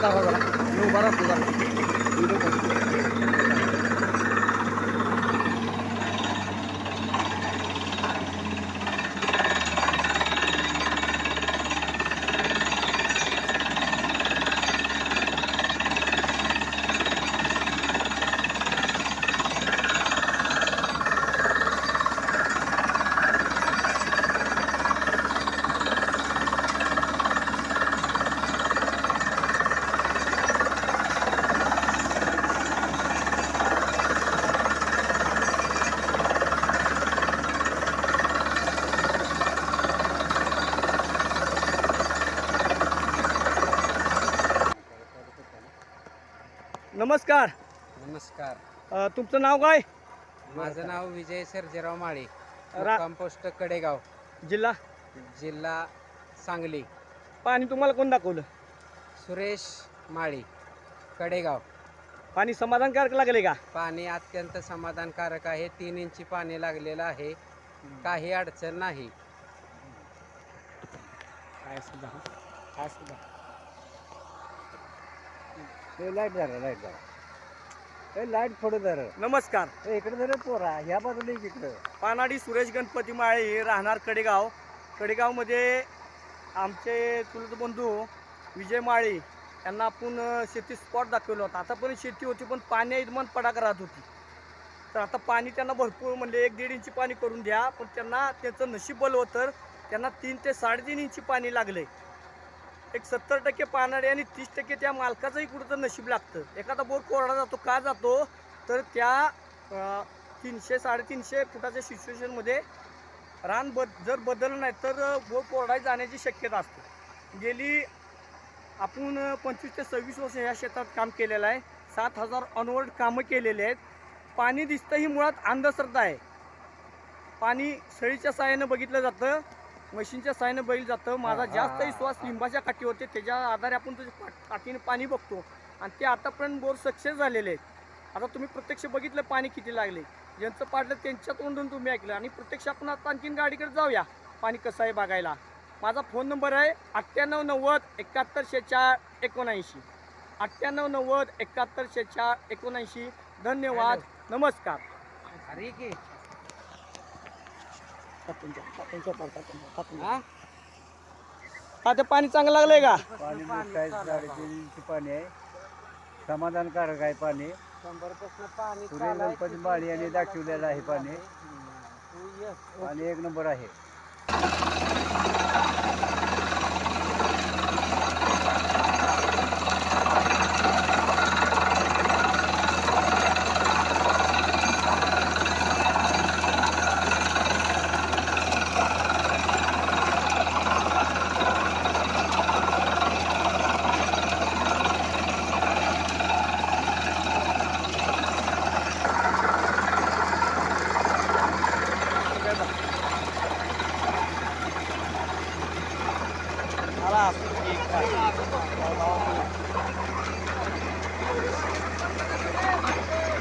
大伙儿过来一会把它扶过来 नमस्कार. नमस्कार. अ, तुमचं नाव काय? माझं नाव विजय सर्जेराव माळी. रा- कंपोस्ट कडेगाव. जिल्हा? जिल्हा सांगली. पाणी तुम्हाला कोण दाखवलं? सुरेश माळी कडेगाव. पाणी समाधानकारक लागले का? पाणी अत्यंत समाधानकारक आहे. तीन इंची पाणी लागलेलं आहे. काही अडचण नाही. काय सुद्धा काय सुद्धा. लाइट धरा लाइट धरा. ए लाइट थोडं धर. नमस्कार. इकडे धर पोरा ह्या बाजूला एक इकडं. पानाडी सुरेश गणपती माळे हे राहणार कडेगाव. कडेगावमध्ये आमचे चुलत बंधू विजय माळे यांना आपण अ, शेती स्पॉट दाखवला होता. आता पण शेती होती पण पाणी मन पडाक राहत होती. तर आता पाणी त्यांना भरपूर म्हणजे एक दीड इंची पाणी करून द्या. पण त्यांना त्याचं नशीब बल होतं त्यांना तीन ते साडेतीन इंची पाणी लागले एक सत्तर टक्के पानाडे आणि तीस टक्के त्या मालकाचंही कुठं नशीब लागतं. एखादा बोर कोरडा जातो का जातो तर त्या तीनशे साडेतीनशे फुटाच्या सिच्युएशनमध्ये रान बद जर बदललं नाही तर बोर कोरडाई जाण्याची शक्यता असते. गेली आपण पंचवीस ते सव्वीस वर्ष ह्या शेतात काम केलेलं आहे. सात हजार ऑनवर्ड कामं केलेली आहेत. पाणी दिसतं ही मुळात अंधश्रद्धा आहे. पाणी सळीच्या साहाय्यानं बघितलं जातं. मशीनच्या साहाय्यानं बघितलं जातं. माझा जास्त विश्वास लिंबाच्या काठी होते त्याच्या आधारे आपण काठीने पाणी बघतो. आणि ते आतापर्यंत बोर सक्सेस झालेले आहेत. आता तुम्ही प्रत्यक्ष बघितलं पाणी किती लागले. ज्यांचं पाडलं त्यांच्या तोंडून तुम्ही ऐकलं. आणि प्रत्यक्ष आपण आता आणखीन गाडीकडे जाऊया. पाणी कसं आहे बघायला. माझा फोन नंबर आहे अठ्ठ्याण्णव नव्वद एकाहत्तर शेचाळ एकोणऐंशी. अठ्ठ्याण्णव नव्वद एकाहत्तर शेचाळ एकोणऐंशी. धन्यवाद. नमस्कार. अरे की. हा? ते पाणी चांगलं लागलंय का? पाणी काय साडेतीन इंची पाणी आहे. समाधानकारक आहे पाणी. पाणी सूर्य चालाय. गणपती माळी यांनी दाखवलेलं आहे पाणी. तू ये. पाणी एक नंबर आहे. Thank you.